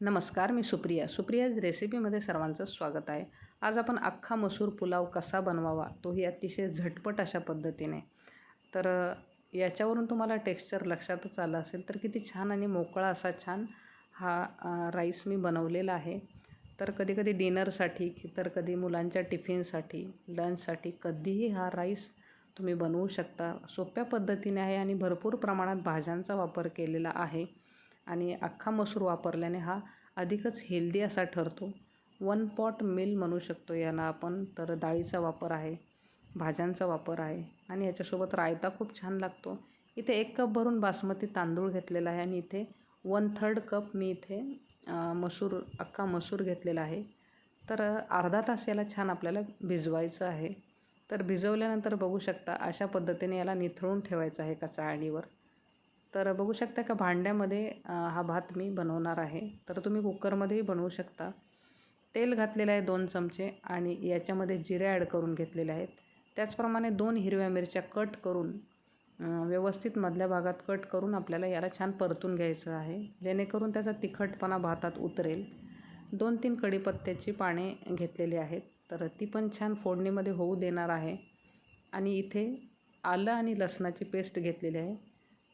नमस्कार मी सुप्रिया. सुप्रियाज रेसिपीमध्ये सर्वांचं स्वागत आहे. आज आपण अख्खा मसूर पुलाव कसा बनवावा तोही अतिशय झटपट अशा पद्धतीने. तर याच्यावरून तुम्हाला टेक्स्चर लक्षातच आलं असेल तर किती छान आणि मोकळा असा छान हा राईस मी बनवलेला आहे. तर कधी कधी डिनरसाठी तर कधी मुलांच्या टिफिनसाठी लंचसाठी कधीही हा राईस तुम्ही बनवू शकता. सोप्या पद्धतीने आहे आणि भरपूर प्रमाणात भाज्यांचा वापर केलेला आहे. आणि अख्खा मसूर वापरल्याने हा अधिकच हेल्दी असा ठरतो. वन पॉट मिल म्हणू शकतो याला आपण. तर डाळीचा वापर आहे भाज्यांचा वापर आहे आणि याच्यासोबत रायता खूप छान लागतो. इथे एक कप भरून बासमती तांदूळ घेतलेला आहे आणि इथे वन थर्ड कप मी इथे मसूर अख्खा मसूर घेतलेला आहे. तर अर्धा तास याला छान आपल्याला भिजवायचं आहे. तर भिजवल्यानंतर बघू शकता अशा पद्धतीने याला निथळून ठेवायचं आहे एका चाळणीवर तर बघू शकता का भांड्यामध्ये हा भात मी बनवणार आहे. तर तुम्ही कुकरमध्येही बनवू शकता. तेल घातलेलं आहे दोन चमचे आणि याच्यामध्ये जिरे ॲड करून घेतलेले आहेत. त्याचप्रमाणे दोन हिरव्या मिरच्या कट करून व्यवस्थित मधल्या भागात कट करून आपल्याला याला छान परतून घ्यायचं आहे. जेणेकरून त्याचा तिखटपणा भातात उतरेल. दोन तीन कढीपत्त्याची पाने घेतलेली आहेत. तर ती पण छान फोडणीमध्ये होऊ देणार आहे. आणि इथे आलं आणि लसणाची पेस्ट घेतलेली आहे.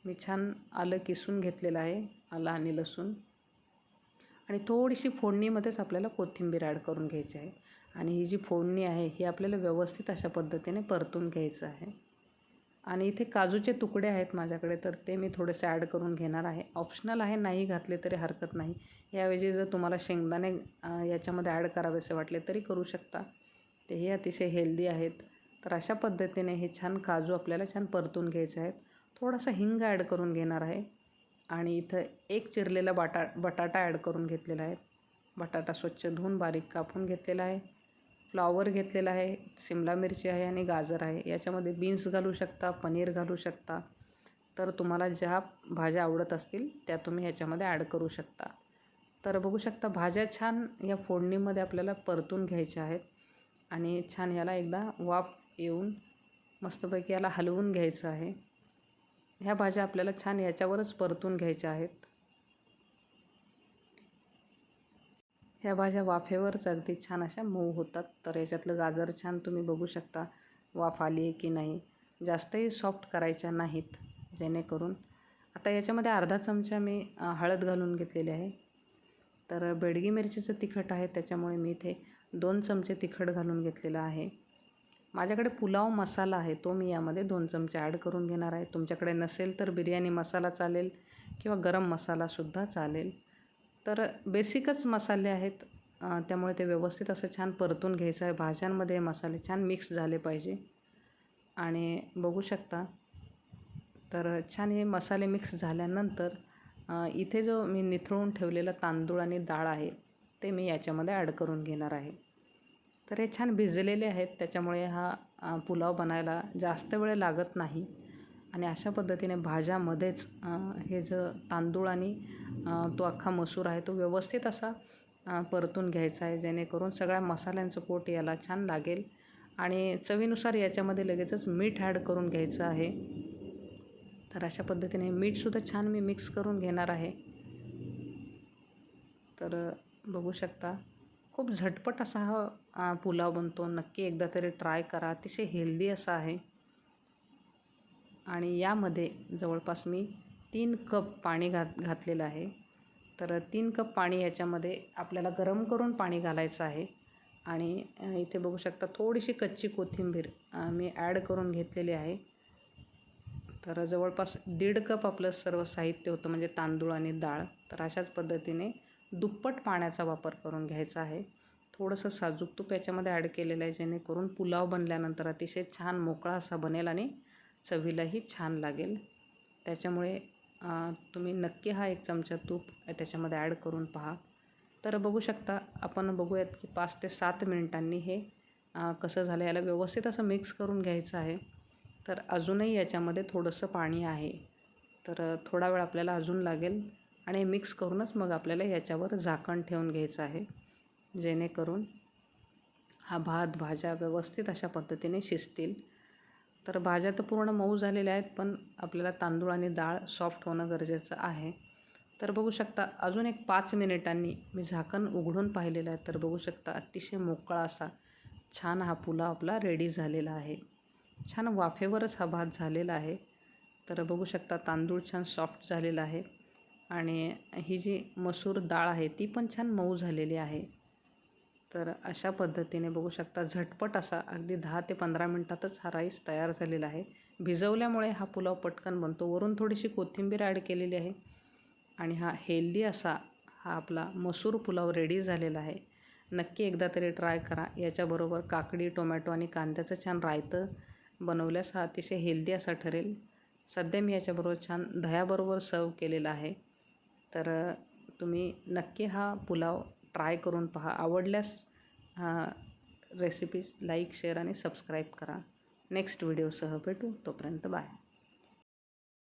मी छान आलं किसून घेतलेलं आहे आलं आणि लसूण. आणि थोडीशी फोडणीमध्येच आपल्याला कोथिंबीर ॲड करून घ्यायची आहे. आणि ही जी फोडणी आहे ही आपल्याला व्यवस्थित अशा पद्धतीने परतून घ्यायचं आहे. आणि इथे काजूचे तुकडे आहेत माझ्याकडे तर ते मी थोडेसे ॲड करून घेणार आहे. ऑप्शनल आहे नाही घातले तरी हरकत नाही. याऐवजी जर तुम्हाला शेंगदाणे याच्यामध्ये ॲड करावेसे वाटले तरी करू शकता. तेही अतिशय हेल्दी आहेत. तर अशा पद्धतीने हे छान काजू आपल्याला छान परतून घ्यायचे आहेत. थोडासा हिंग ॲड करून घेणार आहे. आणि इथं एक चिरलेला बटा बटाटा ॲड करून घेतलेला आहे. बटाटा स्वच्छ धुवून बारीक कापून घेतलेला आहे. फ्लॉवर घेतलेला आहे. शिमला मिरची आहे आणि गाजर आहे. याच्यामध्ये बीन्स घालू शकता पनीर घालू शकता. तर तुम्हाला ज्या भाज्या आवडत असतील त्या तुम्ही ह्याच्यामध्ये ॲड करू शकता. तर बघू शकता भाज्या छान या फोडणीमध्ये आपल्याला परतून घ्यायच्या आहेत. आणि छान याला एकदा वाफ येऊन मस्तपैकी याला हलवून घ्यायचं आहे. ह्या भाज्या आपल्याला छान याच्यावरच परतून घ्यायच्या आहेत. ह्या भाज्या वाफेवरच अगदी छान अशा मऊ होतात. तर याच्यातलं गाजर छान तुम्ही बघू शकता वाफ आली आहे की नाही. जास्तही सॉफ्ट करायच्या नाहीत जेणेकरून. आता याच्यामध्ये अर्धा चमचा मी हळद घालून घेतलेली आहे. तर बेडगी मिरचीचं तिखट आहे त्याच्यामुळे मी इथे दोन चमचे तिखट घालून घेतलेलं आहे. माझ्याकडे पुलाव मसाला आहे तो मी यामध्ये दोन चमचे ॲड करून घेणार आहे. तुमच्याकडे नसेल तर बिर्याणी मसाला चालेल किंवा गरम मसालासुद्धा चालेल. तर बेसिकच मसाले आहेत. त्यामुळे ते व्यवस्थित असं छान परतून घ्यायचं आहे. भाज्यांमध्ये मसाले छान मिक्स झाले पाहिजे. आणि बघू शकता. तर छान हे मसाले मिक्स झाल्यानंतर इथे जो मी निथळून ठेवलेला तांदूळ आणि डाळ आहे ते मी याच्यामध्ये ॲड करून घेणार आहे. तर हे छान भिजलेले आहेत. त्याच्यामुळे हा पुलाव बनायला जास्त वेळ लागत नाही. आणि अशा पद्धतीने भाज्यामध्येच हे जो तांदूळ आणि तो अख्खा मसूर आहे तो व्यवस्थित असा परतून घ्यायचा आहे. जेणेकरून सगळ्या मसाल्यांचं पोट याला छान लागेल. आणि चवीनुसार याच्यामध्ये लगेचच मीठ ॲड करून घ्यायचं आहे. तर अशा पद्धतीने मीठसुद्धा छान मी मिक्स करून घेणार आहे. तर बघू शकता. खूप झटपट असा हा पुलाव बनतो. नक्की एकदा तरी ट्राय करा. अतिशय हेल्दी असा आहे. आणि यामध्ये जवळपास मी तीन कप पाणी घात घातलेलं आहे. तर तीन कप पाणी याच्यामध्ये आपल्याला गरम करून पाणी घालायचं आहे. आणि इथे बघू शकता थोडीशी कच्ची कोथिंबीर मी ॲड करून घेतलेली आहे. तर जवळपास दीड कप आपलं सर्व साहित्य होतं म्हणजे तांदूळ आणि डाळ. तर अशाच पद्धतीने दुप्पट पाण्याचा वापर करून घ्यायचा आहे. थोडंसं साजूक तूप याच्यामध्ये ॲड केलेलं आहे जेणेकरून पुलाव बनल्यानंतर अतिशय छान मोकळा असा बनेल आणि चवीलाही छान लागेल. त्याच्यामुळे तुम्ही नक्की हा एक चमचा तूप त्याच्यामध्ये ॲड करून पहा. तर बघू शकता आपण बघूयात की पाच ते सात मिनिटांनी हे कसं झालं याला व्यवस्थित असं मिक्स करून घ्यायचं आहे. तर अजूनही याच्यामध्ये थोडंसं पाणी आहे. तर थोडा वेळ आपल्याला अजून लागेल. आणि मिक्स करूनच मग आपल्याला याच्यावर झाकण ठेवून घ्यायचं आहे. जेणेकरून हा भात भाज्या व्यवस्थित अशा पद्धतीने शिजतील. तर भाज्या तर पूर्ण मऊ झालेल्या आहेत पण आपल्याला तांदूळ आणि डाळ सॉफ्ट होणं गरजेचं आहे. तर बघू शकता अजून एक पाच मिनिटांनी मी झाकण उघडून पाहिलेलं आहे. तर बघू शकता अतिशय मोकळा असा छान हा पुलाव आपला रेडी झालेला आहे. छान वाफेवरच हा भात झालेला आहे. तर बघू शकता तांदूळ छान सॉफ्ट झालेला आहे. आणि ही जी मसूर डाळ आहे ती पण छान मऊ झालेली आहे. तर अशा पद्धतीने बघू शकता झटपट असा अगदी दहा ते पंधरा मिनटातच हा राईस तयार झालेला आहे. भिजवल्यामुळे हा पुलाव पटकन बनतो. वरून थोडीशी कोथिंबीर ॲड केलेली आहे आणि हा हेल्दी असा हा आपला मसूर पुलाव रेडी झालेला आहे. नक्की एकदा तरी ट्राय करा. याच्याबरोबर काकडी टोमॅटो आणि कांद्याचं छान रायतं बनवल्यास हा अतिशय हेल्दी असा ठरेल. सध्या मी याच्याबरोबर छान दह्याबरोबर सर्व केलेला आहे. तर तुम्ही नक्की हा पुलाव ट्राय करून पहा. आवडल्यास हा लाईक शेअर आणि सबस्क्राईब करा. नेक्स्ट व्हिडिओसह भेटू. तोपर्यंत बाय